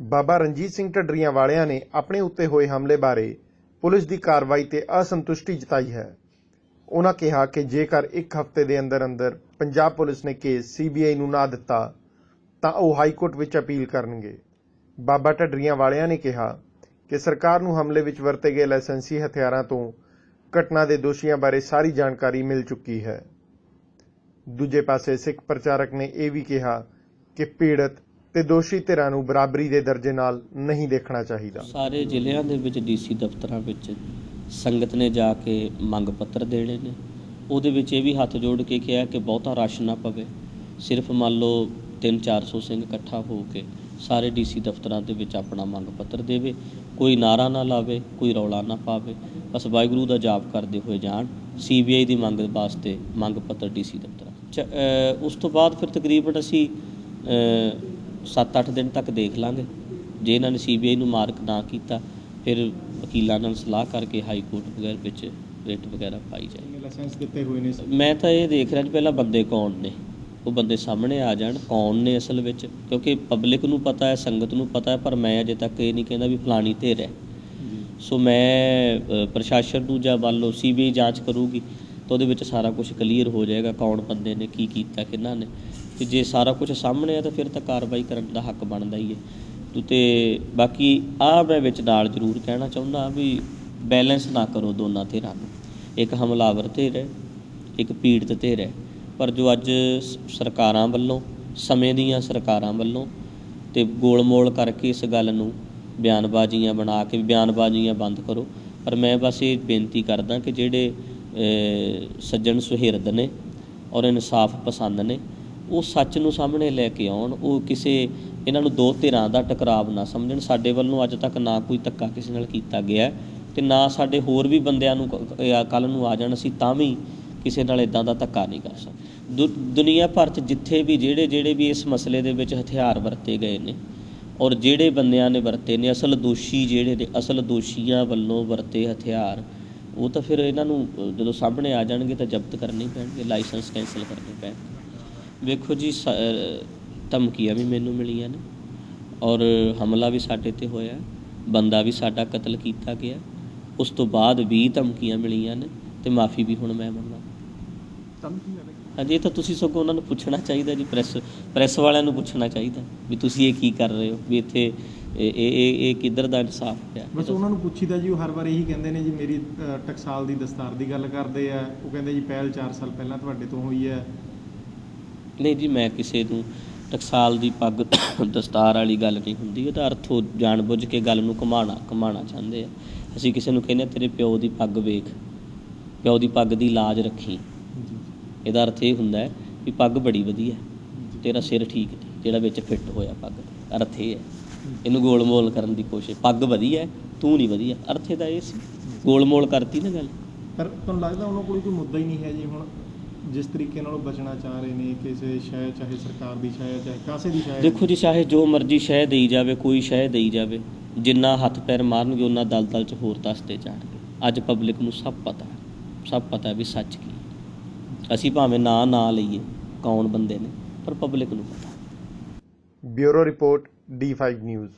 ਬਾਬਾ ਰਣਜੀਤ ਸਿੰਘ ਢੱਡਰੀਆਂ ਵਾਲਿਆਂ ਨੇ ਆਪਣੇ ਉੱਤੇ ਹੋਏ ਹਮਲੇ ਬਾਰੇ ਪੁਲਿਸ ਦੀ ਕਾਰਵਾਈ ਤੇ ਅਸੰਤੁਸ਼ਟੀ ਜਤਾਈ ਹੈ। ਉਹਨਾਂ ਕਿਹਾ ਕਿ ਜੇਕਰ ਇੱਕ ਹਫ਼ਤੇ ਦੇ ਅੰਦਰ ਅੰਦਰ ਪੰਜਾਬ ਪੁਲਿਸ ਨੇ ਕੇਸ ਸੀਬੀਆਈ ਨੂੰ ਨਾ ਦਿੱਤਾ, ਤਾਂ ਉਹ ਹਾਈ ਕੋਰਟ ਵਿੱਚ ਅਪੀਲ ਕਰਨਗੇ। ਬਾਬਾ ਢੱਡਰੀਆਂ ਵਾਲਿਆਂ ਨੇ ਕਿਹਾ ਕਿ ਸਰਕਾਰ ਨੂੰ ਹਮਲੇ ਵਿੱਚ ਵਰਤੇ ਗਏ ਲਾਇਸੈਂਸੀ ਹਥਿਆਰਾਂ ਤੋਂ ਘਟਨਾ ਦੇ ਦੋਸ਼ੀਆਂ ਬਾਰੇ ਸਾਰੀ ਜਾਣਕਾਰੀ ਮਿਲ ਚੁੱਕੀ ਹੈ। ਦੂਜੇ ਪਾਸੇ ਸਿੱਖ ਪ੍ਰਚਾਰਕ ਨੇ ਇਹ ਵੀ ਕਿਹਾ ਕਿ ਪੀੜਤ ਤੇ ਦੋਸ਼ੀ ਧਿਰਾਂ ਨੂੰ ਬਰਾਬਰੀ ਦੇ ਦਰਜੇ ਨਾਲ ਨਹੀਂ ਦੇਖਣਾ ਚਾਹੀਦਾ। ਸਾਰੇ ਜ਼ਿਲ੍ਹਿਆਂ ਦੇ ਵਿੱਚ ਡੀਸੀ ਦਫ਼ਤਰਾਂ ਵਿੱਚ ਸੰਗਤ ਨੇ ਜਾ ਕੇ ਮੰਗ ਪੱਤਰ ਦੇਣੇ ਨੇ। ਉਹਦੇ ਵਿੱਚ ਇਹ ਵੀ ਹੱਥ ਜੋੜ ਕੇ ਕਿਹਾ ਕਿ ਬਹੁਤਾ ਰਸ਼ ਨਾ ਪਵੇ। ਸਿਰਫ ਮੰਨ ਲਓ 3-400 ਸਿੰਘ ਇਕੱਠਾ ਹੋ ਕੇ ਸਾਰੇ ਡੀਸੀ ਦਫ਼ਤਰਾਂ ਦੇ ਵਿੱਚ ਆਪਣਾ ਮੰਗ ਪੱਤਰ ਦੇਵੇ। ਕੋਈ ਨਾਰਾ ਨਾ ਲਾਵੇ, ਕੋਈ ਰੌਲਾ ਨਾ ਪਾਵੇ। ਬਸ ਵਾਹਿਗੁਰੂ ਦਾ ਜਾਪ ਕਰਦੇ ਹੋਏ ਜਾਣ। ਸੀਬੀਆਈ ਦੀ ਮੰਗ ਵਾਸਤੇ ਮੰਗ ਪੱਤਰ ਡੀਸੀ ਦਫ਼ਤਰਾਂ ਚ- ਉਸ ਤੋਂ ਬਾਅਦ ਫਿਰ ਤਕਰੀਬਨ ਅਸੀਂ 7-8 ਦਿਨ ਤੱਕ ਦੇਖ ਲਾਂਗੇ। ਜੇ ਇਹਨਾਂ ਨੇ ਸੀਬੀਆਈ ਨੂੰ ਮਾਰਕ ਨਾ ਕੀਤਾ ਫਿਰ ਵਕੀਲਾਂ ਨਾਲ ਸਲਾਹ ਕਰਕੇ ਹਾਈ ਕੋਰਟ ਵਗੈਰਾ ਵਿੱਚ ਰਿਟ ਵਗੈਰਾ ਪਾਈ ਜਾਏ। ਕਿੰਨੇ ਲਾਇਸੈਂਸ ਦਿੱਤੇ ਹੋਏ ਨੇ ਮੈਂ ਤਾਂ ਇਹ ਦੇਖ ਰਿਹਾ ਜੀ ਪਹਿਲਾਂ ਬੰਦੇ ਕੌਣ ਨੇ? ਉਹ ਬੰਦੇ ਸਾਹਮਣੇ ਆ ਜਾਣ ਕੌਣ ਨੇ ਅਸਲ ਵਿੱਚ? ਕਿਉਂਕਿ ਪਬਲਿਕ ਨੂੰ ਪਤਾ ਹੈ ਸੰਗਤ ਨੂੰ ਪਤਾ ਹੈ ਪਰ ਮੈਂ ਅਜੇ ਤੱਕ ਇਹ ਨਹੀਂ ਕਹਿੰਦਾ ਵੀ ਫਲਾਣੀ ਧਿਰ ਹੈ। ਸੋ ਮੈਂ ਪ੍ਰਸ਼ਾਸਨ ਨੂੰ ਜਾਂ ਲਓ ਸੀਬੀਆਈ ਜਾਂਚ ਕਰੂਗੀ ਤਾਂ ਉਹਦੇ ਵਿੱਚ ਸਾਰਾ ਕੁਝ ਕਲੀਅਰ ਹੋ ਜਾਏਗਾ ਕੌਣ ਬੰਦੇ ਨੇ ਕੀ ਕੀਤਾ ਕਿਹਨਾਂ ਨੇ। ਤੇ ਜੇ ਸਾਰਾ ਕੁਝ ਸਾਹਮਣੇ ਆ ਤਾਂ ਫਿਰ ਤਾਂ ਕਾਰਵਾਈ ਕਰਨ ਦਾ ਹੱਕ ਬਣਦਾ ਹੀ ਹੈ। ਤੋ ਤੇ ਬਾਕੀ ਆ ਮੈਂ ਵਿੱਚ ਨਾਲ ਜ਼ਰੂਰ ਕਹਿਣਾ ਚਾਹੁੰਦਾ ਵੀ ਬੈਲੈਂਸ ਨਾ ਕਰੋ ਦੋਨਾਂ ਧਿਰਾਂ ਨੂੰ। ਇੱਕ ਹਮਲਾਵਰ ਧਿਰ ਹੈ, ਇੱਕ ਪੀੜਤ ਧਿਰ ਹੈ। ਪਰ ਜੋ ਅੱਜ ਸਰਕਾਰਾਂ ਵੱਲੋਂ, ਸਮੇਂ ਦੀਆਂ ਸਰਕਾਰਾਂ ਵੱਲੋਂ ਤੇ ਗੋਲਮੋਲ ਕਰਕੇ ਇਸ ਗੱਲ ਨੂੰ ਬਿਆਨਬਾਜ਼ੀਆਂ ਬਣਾ ਕੇ ਬਿਆਨਬਾਜ਼ੀਆਂ ਬੰਦ ਕਰੋ, ਪਰ ਮੈਂ ਬਸ ਇਹ ਬੇਨਤੀ ਕਰਦਾ ਕਿ ਜਿਹੜੇ ਸੱਜਣ ਸੁਹਿਰਦ ਨੇ ਔਰ ਇਨਸਾਫ ਪਸੰਦ ਨੇ ਉਹ ਸੱਚ ਨੂੰ ਸਾਹਮਣੇ ਲੈ ਕੇ ਆਉਣ, ਉਹ ਕਿਸੇ ਇਹਨਾਂ ਨੂੰ ਦੋ ਧਿਰਾਂ ਦਾ ਟਕਰਾਵ ਨਾ ਸਮਝਣ। ਸਾਡੇ ਵੱਲੋਂ ਅੱਜ ਤੱਕ ਨਾ ਕੋਈ ਧੱਕਾ ਕਿਸੇ ਨਾਲ ਕੀਤਾ ਗਿਆ ਹੈ ਤੇ ਨਾ ਸਾਡੇ ਹੋਰ ਵੀ ਬੰਦਿਆਂ ਨੂੰ ਕੱਲ ਨੂੰ ਆ ਜਾਣ ਅਸੀਂ ਤਾਂ ਵੀ ਕਿਸੇ ਨਾਲ ਇਦਾਂ ਦਾ ਧੱਕਾ ਨਹੀਂ ਕਰ ਸਕਦੇ। ਦੁ- ਦੁਨੀਆ ਭਰ 'ਚ ਜਿੱਥੇ ਵੀ ਜਿਹੜੇ ਜਿਹੜੇ ਵੀ ਇਸ ਮਸਲੇ ਦੇ ਵਿੱਚ ਹਥਿਆਰ ਵਰਤੇ ਗਏ ਨੇ ਔਰ ਜਿਹੜੇ ਬੰਦਿਆਂ ਨੇ ਵਰਤੇ ਨੇ, ਅਸਲ ਦੋਸ਼ੀ ਜਿਹੜੇ ਨੇ, ਅਸਲ ਦੋਸ਼ੀਆਂ ਵੱਲੋਂ ਵਰਤੇ ਹਥਿਆਰ, ਉਹ ਤਾਂ ਫਿਰ ਇਹਨਾਂ ਨੂੰ ਜਦੋਂ ਸਾਹਮਣੇ ਆ ਜਾਣਗੇ ਤਾਂ ਜ਼ਬਤ ਕਰਨੇ ਪੈਣਗੇ, ਲਾਇਸੈਂਸ ਕੈਂਸਲ ਕਰਨੇ ਪੈਣਗੇ। ਵੇਖੋ ਜੀ ਧਮਕੀਆਂ ਵੀ ਮੈਨੂੰ ਮਿਲੀਆਂ ਨੇ ਔਰ ਹਮਲਾ ਵੀ ਸਾਡੇ ਤੇ ਹੋਇਆ ਬੰਦਾ ਵੀ ਸਾਡਾ ਕਤਲ ਕੀਤਾ ਗਿਆ। ਉਸ ਤੋਂ ਬਾਅਦ ਵੀ ਧਮਕੀਆਂ ਮਿਲੀਆਂ ਨੇ ਤੇ ਮਾਫੀ ਵੀ ਹੁਣ ਮੈਂ ਮੰਗਾਂ ਹਾਂਜੀ ਇਹ ਤਾਂ ਤੁਸੀਂ ਸਗੋਂ ਉਹਨਾਂ ਨੂੰ ਪੁੱਛਣਾ ਚਾਹੀਦਾ ਜੀ ਪ੍ਰੈਸ ਪ੍ਰੈਸ ਵਾਲਿਆਂ ਨੂੰ ਪੁੱਛਣਾ ਚਾਹੀਦਾ ਵੀ ਤੁਸੀਂ ਇਹ ਕੀ ਕਰ ਰਹੇ ਹੋ ਵੀ ਇੱਥੇ ਇਹ ਇਹ ਇਹ- ਕਿੱਧਰ ਦਾ ਇਨਸਾਫ ਹੈ ਬਸ ਉਹਨਾਂ ਨੂੰ ਪੁੱਛੀਦਾ ਜੀ ਉਹ ਹਰ ਵਾਰ ਇਹੀ ਕਹਿੰਦੇ ਨੇ ਜੀ ਮੇਰੀ ਟਕਸਾਲ ਦੀ ਦਸਤਾਰ ਦੀ ਗੱਲ ਕਰਦੇ ਆ। ਉਹ ਕਹਿੰਦੇ ਜੀ ਪਹਿਲ 4 ਸਾਲ ਪਹਿਲਾਂ ਤੁਹਾਡੇ ਤੋਂ ਹੋਈ ਹੈ। ਨਹੀਂ ਜੀ ਮੈਂ ਕਿਸੇ ਨੂੰ ਟਕਸਾਲ ਦੀ ਪੱਗ ਦਸਤਾਰ ਵਾਲੀ ਗੱਲ ਨਹੀਂ ਹੁੰਦੀ। ਇਹਦਾ ਅਰਥ ਉਹ ਜਾਣਬੁੱਝ ਕੇ ਗੱਲ ਨੂੰ ਘੁਮਾਣਾ ਘੁਮਾਣਾ ਚਾਹੁੰਦੇ ਆ। ਅਸੀਂ ਕਿਸੇ ਨੂੰ ਕਹਿੰਦੇ ਹਾਂ, ਤੇਰੇ ਪਿਓ ਦੀ ਪੱਗ ਵੇਖ ਪਿਓ ਦੀ ਪੱਗ ਦੀ ਲਾਜ ਰੱਖੀ। ਇਹਦਾ ਅਰਥ ਇਹ ਹੁੰਦਾ ਹੈ ਵੀ ਪੱਗ ਬੜੀ ਵਧੀਆ ਤੇਰਾ ਸਿਰ ਠੀਕ ਨਹੀਂ ਜਿਹੜਾ ਵਿੱਚ ਫਿੱਟ ਹੋਇਆ ਪੱਗ। ਅਰਥ ਇਹ ਹੈ। ਇਹਨੂੰ ਗੋਲਮੋਲ ਕਰਨ ਦੀ ਕੋਸ਼ਿਸ਼। ਪੱਗ ਵਧੀਆ ਹੈ, ਤੂੰ ਨਹੀਂ ਵਧੀਆ। ਅਰਥ ਇਹਦਾ ਇਹ ਸੀ। ਗੋਲਮੋਲ ਕਰਤੀ ਨਾ ਗੱਲ? ਪਰ ਤੁਹਾਨੂੰ ਲੱਗਦਾ ਉਹਨਾਂ ਕੋਲ ਕੋਈ ਮੁੱਦਾ ਹੀ ਨਹੀਂ ਹੈ ਜੀ ਹੁਣ? ਜਿਸ ਤਰੀਕੇ ਨਾਲ ਉਹ ਬਚਣਾ ਚਾਹ ਰਹੇ ਨੇ ਕਿਸੇ ਸ਼ਾਇਦ ਚਾਹੇ ਸਰਕਾਰ ਦੀ ਸ਼ਾਇਦ ਚਾਹੇ ਕਾਸੇ ਦੀ ਸ਼ਾਇਦ ਦੇਖੋ ਜੀ ਚਾਹੇ ਜੋ ਮਰਜ਼ੀ ਸ਼ਹਿ ਦੇਈ ਜਾਵੇ ਕੋਈ ਸ਼ਹਿ ਦੇਈ ਜਾਵੇ ਜਿੰਨਾ ਹੱਥ ਪੈਰ ਮਾਰਨਗੇ ਉਹਨਾਂ ਦਲਦਲ ਚ ਹੋਰ ਦੱਸਦੇ ਜਾਣਗੇ। ਅੱਜ ਪਬਲਿਕ ਨੂੰ ਸਭ ਪਤਾ ਹੈ ਸਭ ਪਤਾ ਹੈ ਵੀ ਸੱਚ ਕੀ ਹੈ। ਅਸੀਂ ਭਾਵੇਂ ਨਾਂ ਨਾ ਲਈਏ ਕੌਣ ਬੰਦੇ ਨੇ ਪਰ ਪਬਲਿਕ ਨੂੰ ਪਤਾ ਬਿਊਰੋ ਰਿਪੋਰਟ D5 ਨਿਊਜ਼।